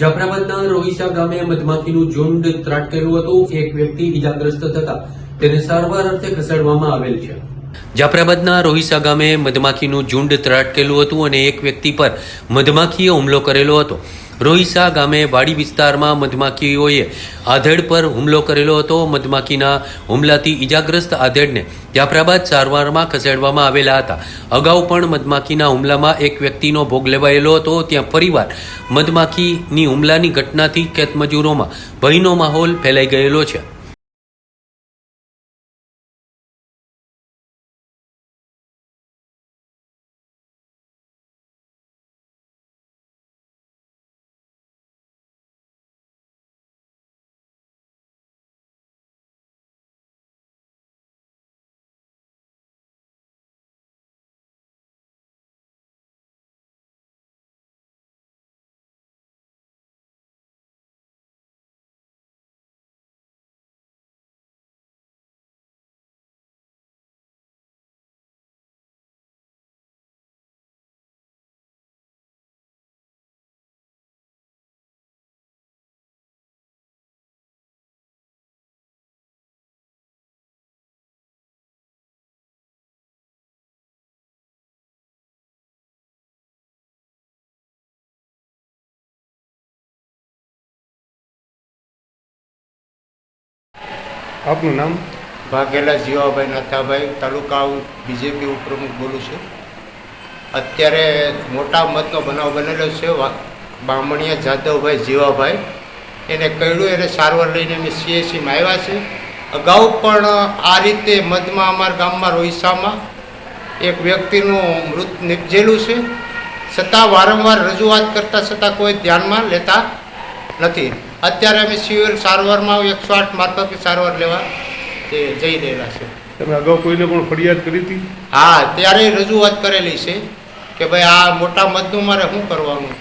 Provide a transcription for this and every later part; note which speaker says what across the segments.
Speaker 1: જાફરાબાદના રોહિસા ગામે મધમાખીનું ઝુંડ ત્રાટકેલું હતું. એક વ્યક્તિ ઈજાગ્રસ્ત થતા તેને સારવાર અર્થે ખસેડવામાં આવેલ છે. જાફરાબાદના રોહિસા ગામે મધમાખીનું ઝુંડ ત્રાટકેલું હતું અને એક વ્યક્તિ પર મધમાખીએ હુમલો કરેલો હતો. રોહિસા ગામે વાડી વિસ્તારમાં મધમાખીઓએ આધેડ પર હુમલો કરેલો હતો. મધમાખીના હુમલાથી ઈજાગ્રસ્ત આધેડને જાફરાબાદ સારવારમાં ખસેડવામાં આવેલા હતા. અગાઉ પણ મધમાખીના હુમલામાં એક વ્યક્તિનો ભોગ લેવાયેલો હતો. ત્યાં ફરીવાર મધમાખીની હુમલાની ઘટનાથી ખેતમજૂરોમાં ભયનો માહોલ ફેલાઈ ગયેલો છે.
Speaker 2: આપનું નામ?
Speaker 3: વાઘેલા જીવાભાઈ નાથાભાઈ, તાલુકા બીજેપી ઉપપ્રમુખ બોલું છું. અત્યારે મોટા મતનો બનાવ બનેલો છે બામણીયા જાદવભાઈ જીવાભાઈ. એને કહ્યું એને સારવાર લઈને અમે સીએસસીમાં આવ્યા છે. અગાઉ પણ આ રીતે મધમાં અમારા ગામમાં રોહિસામાં એક વ્યક્તિનું મૃત નિપજેલું છે. છતાં વારંવાર રજૂઆત કરતાં છતાં કોઈ ધ્યાનમાં લેતા નથી. અત્યારે અમે સિવિલ સારવારમાં એકસો આઠ મારફતે સારવાર લેવા તે જઈ રહેલા છે.
Speaker 2: તમે અગાઉ કોઈને પણ ફરિયાદ કરી હતી?
Speaker 3: હા ત્યારે રજૂઆત કરેલી છે કે ભાઈ આ મોટા મતનું મારે શું કરવાનું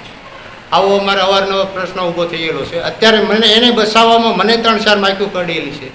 Speaker 3: આવો અમારે અવારનવાર પ્રશ્ન ઊભો થઈ ગયેલો છે. અત્યારે મને એને બસાવવામાં મને ત્રણ ચાર માઇક્યુ કરેલી છે.